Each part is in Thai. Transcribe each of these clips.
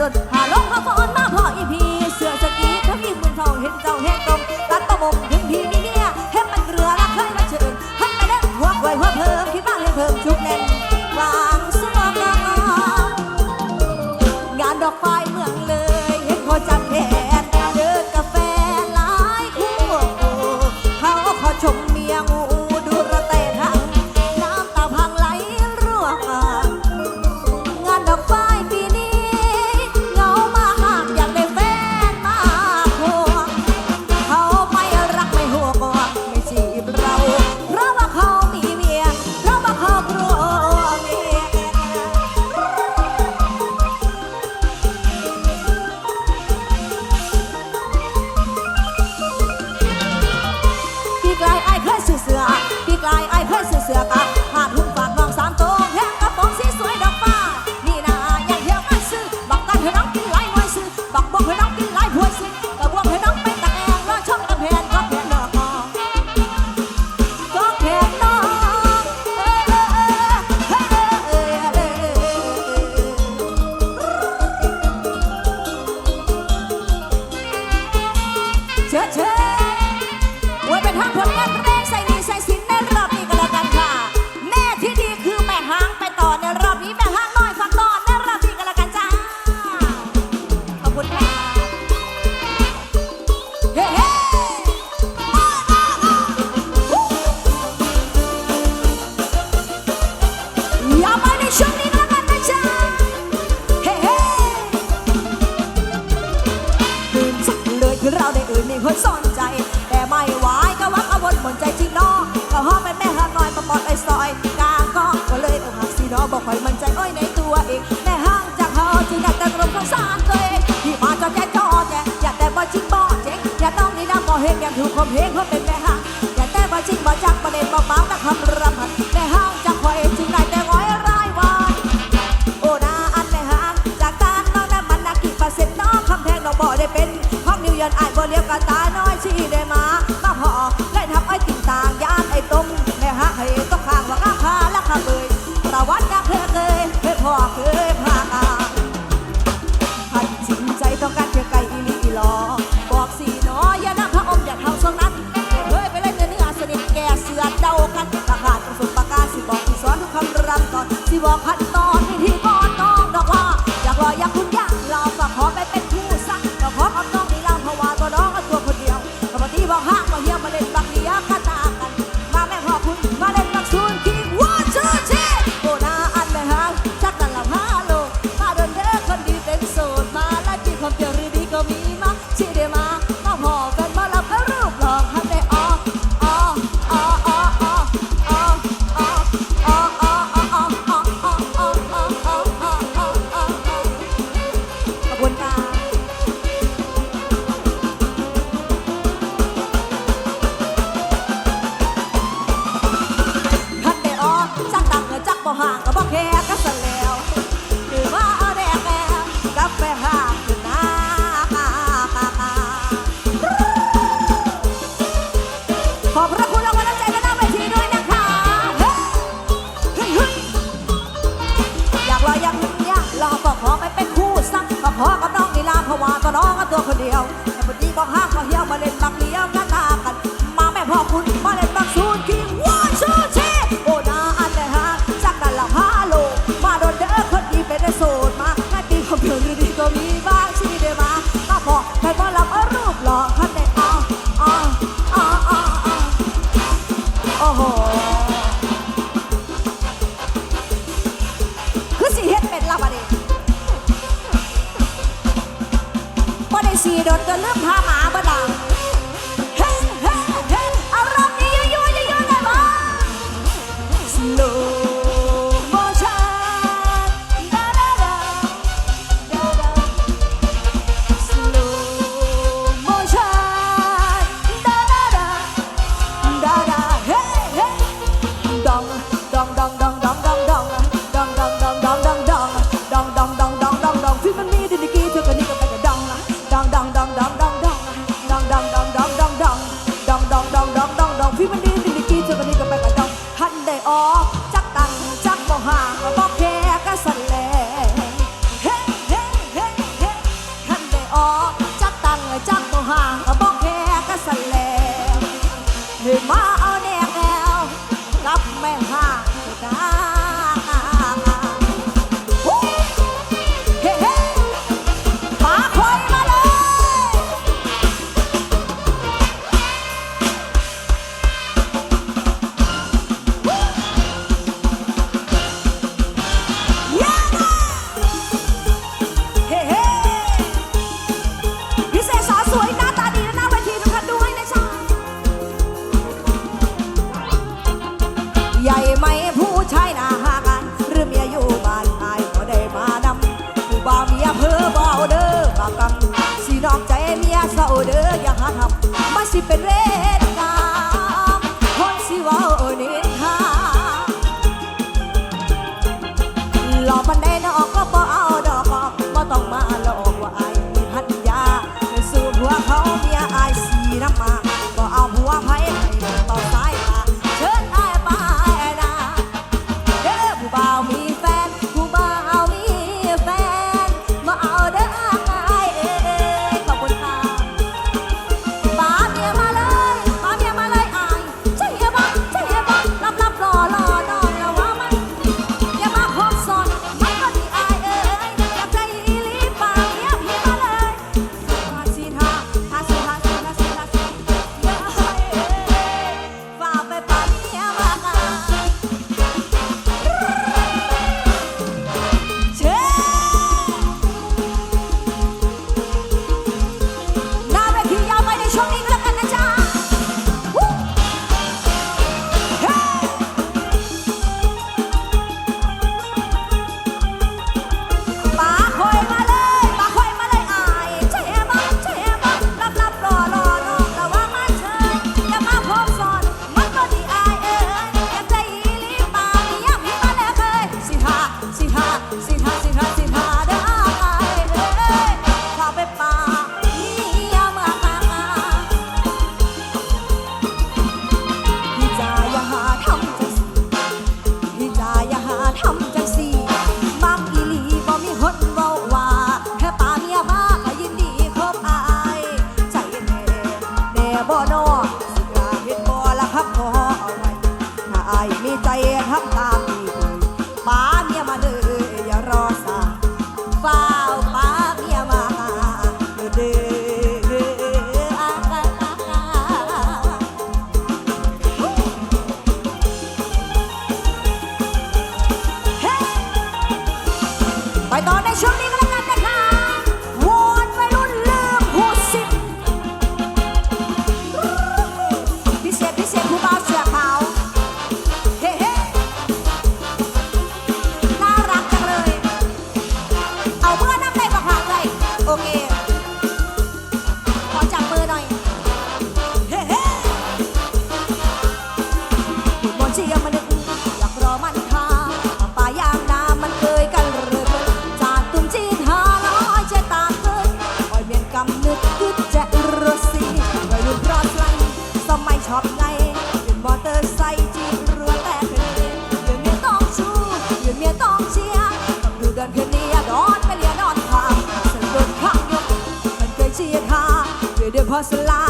ดดหาลงเขาก็น อยู่คมเพลงเขาเป็นแม่ฮะอย่าแต่บ่จริงบ่จักบ่เด่นบ่เบาแต่คำร ลาก็ขอไม่เป็นคู่สักก็ขอกับน้องนี่ลาภพราะว่าตัน้องก็ตัวคนเดียวแต่วันนี้ก็ห้ามก็เหี้ยวมาเล่นบักเลี้ยม เฮ็ดเป็นละบัดนี้บ่ได้สีโดนจนลืมหาหมาบ่ดั Uma เป็นเร่ 好 across the.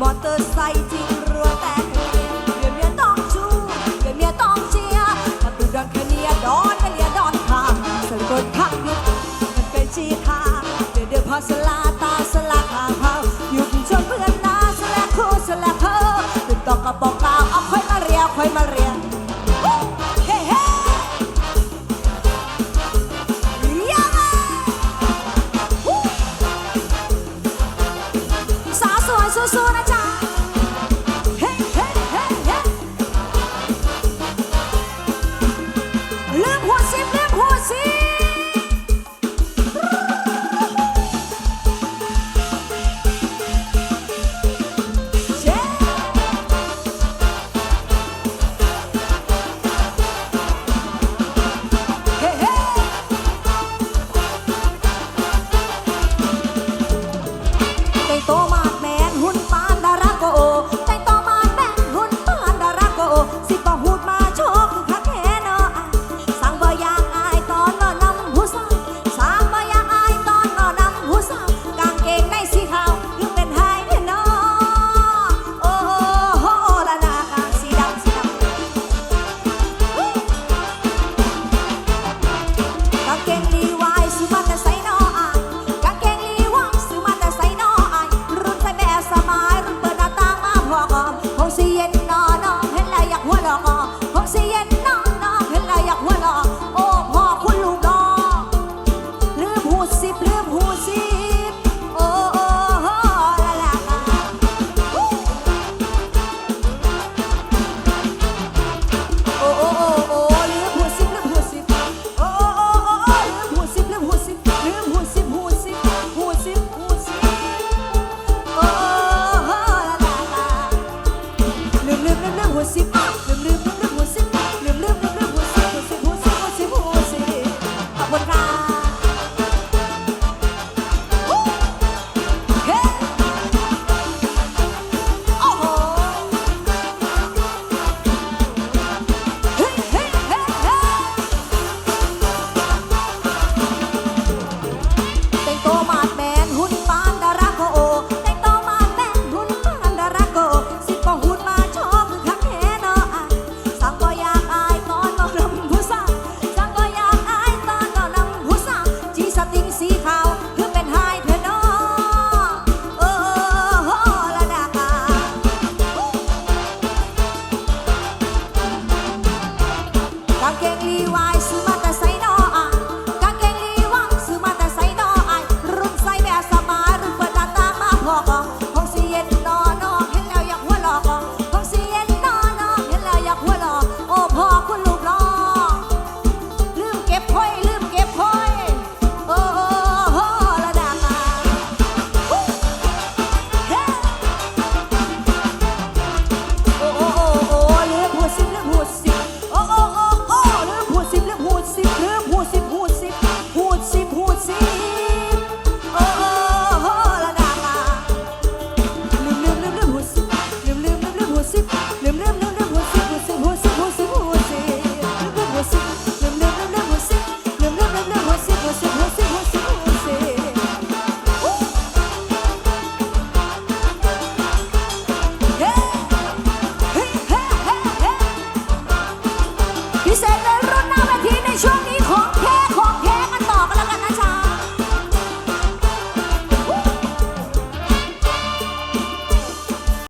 มอเค์จริงรัวแตกเลียเดี๋ยวเมียต้องชู้เดี๋ยวเมียต้องเชียร์ถ้าดูดังแค่เนียดอนเนียดอนทางสะกดข้างยุบมันไปชี้ทางเดี๋ยวเดี๋ยวพอสลาตาสลาทางอยู่ที่นเพื่อนนาสลาคู่สลาเธอติดต่อกับบอกก่าเอาค่ยมาเรียค่ยมาเรีย